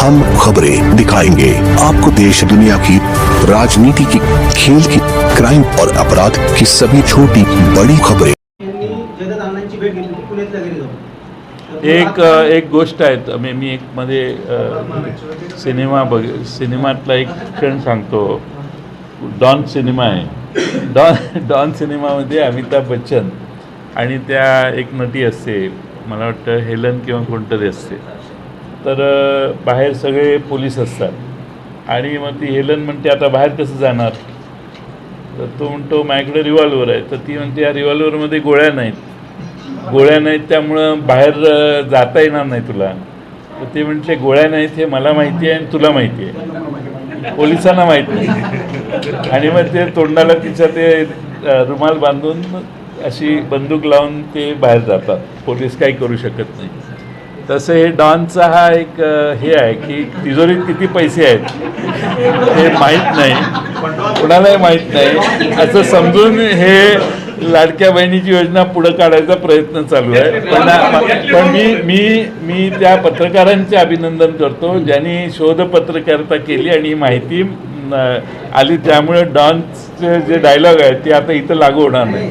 हम खबरें दिखाएंगे। आपको देश दुनिया की राजनीति की खेल की क्राइम और अपराध की सभी छोटी बड़ी खबरें। एक एक गोष्ट आहे मी मी एक मध्ये अ, सिनेमा बघ सिनेमातला एक क्षण सांगतो. डॉन सिनेमा आहे. डॉन डॉन सिनेमामध्ये अमिताभ बच्चन आणि त्या एक नटी असते. मला वाटतं हेलन किंवा कोणतरी असते. तर बाहेर सगळे पोलीस असतात. आणि मग ती हेलन म्हणते आता बाहेर कसं जाणार? तर तो म्हणतो माझ्याकडे रिव्हॉल्वर आहे. तर ती म्हणते या रिव्हॉल्वरमध्ये गोळ्या नाहीत. गोळ्या नाहीत त्यामुळं बाहेर जाता येणार नाही तुला. तर ते म्हटले गोळ्या नाहीत हे मला माहिती आहे आणि तुला माहिती आहे. पोलिसांना माहीत नाही. आणि मग ते तोंडाला तिच्या ते रुमाल बांधून अशी बंदूक लावून ते बाहेर जातात. पोलीस काही करू शकत नाही. तसं हे डॉनचा हा एक हे आहे की तिजोरीत किती पैसे आहेत हे माहीत नाही. कुणालाही माहीत नाही. असं समजून हे लाडक्या बहिणीची योजना पुढं काढायचा प्रयत्न चालू आहे. पण पण मी मी मी त्या पत्रकारांचे अभिनंदन करतो ज्यांनी शोध पत्रकारिता केली आणि ही माहिती आली. त्यामुळे डॉनचे जे डायलॉग आहेत ते आता इथं लागू होणार नाही.